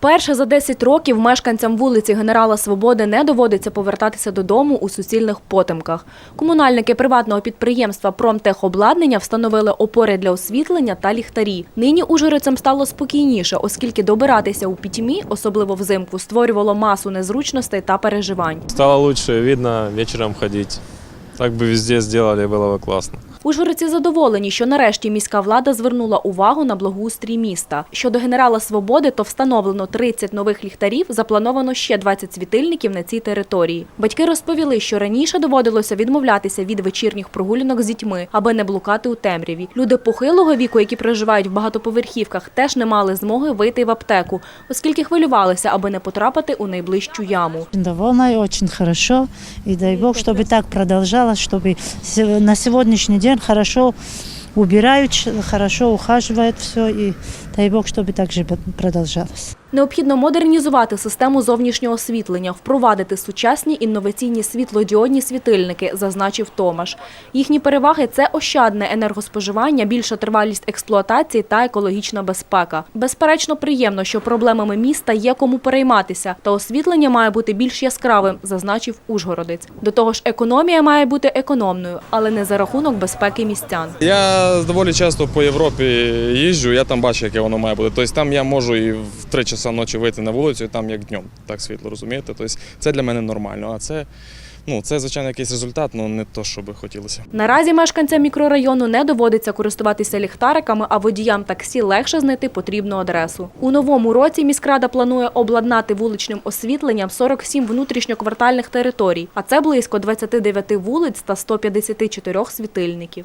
Перше за 10 років мешканцям вулиці Генерала Свободи не доводиться повертатися додому у суцільних потемках. Комунальники приватного підприємства «Промтехобладнання» встановили опори для освітлення та ліхтарі. Нині ужгородцям стало спокійніше, оскільки добиратися у пітьмі, особливо взимку, створювало масу незручностей та переживань. Стало лучше, видно вечером ходить. Так бы везде сделали, было бы классно. Ужгородці задоволені, що нарешті міська влада звернула увагу на благоустрій міста. Щодо генерала Свободи, то встановлено 30 нових ліхтарів, заплановано ще 20 світильників на цій території. Батьки розповіли, що раніше доводилося відмовлятися від вечірніх прогулянок з дітьми, аби не блукати у темряві. Люди похилого віку, які проживають в багатоповерхівках, теж не мали змоги вийти в аптеку, оскільки хвилювалися, аби не потрапити у найближчу яму. И очень хорошо. И дай Бог, чтобы так продолжалось, чтобы се- на сегодняшний день хорошо убирают, хорошо ухаживают все. И дай Бог, чтобы так же продолжалось. Необхідно модернізувати систему зовнішнього освітлення, впровадити сучасні інноваційні світлодіодні світильники, зазначив Томаш. Їхні переваги це ощадне енергоспоживання, більша тривалість експлуатації та екологічна безпека. Безперечно, приємно, що проблемами міста є кому перейматися, та освітлення має бути більш яскравим, зазначив Ужгородець. До того ж, економія має бути економною, але не за рахунок безпеки містян. Я доволі часто по Європі їжджу, я там бачу, яке воно має бути. Тобто там я можу і в 3 часа ночі вийти на вулицю, і там як днем, так світло, розумієте? Тобто це для мене нормально. А це, ну, це звичайно, якийсь результат, але не то, що би хотілося. Наразі мешканцям мікрорайону не доводиться користуватися ліхтариками, а водіям таксі легше знайти потрібну адресу. У новому році міськрада планує обладнати вуличним освітленням 47 внутрішньоквартальних територій, а це близько 29 вулиць та 154 світильників.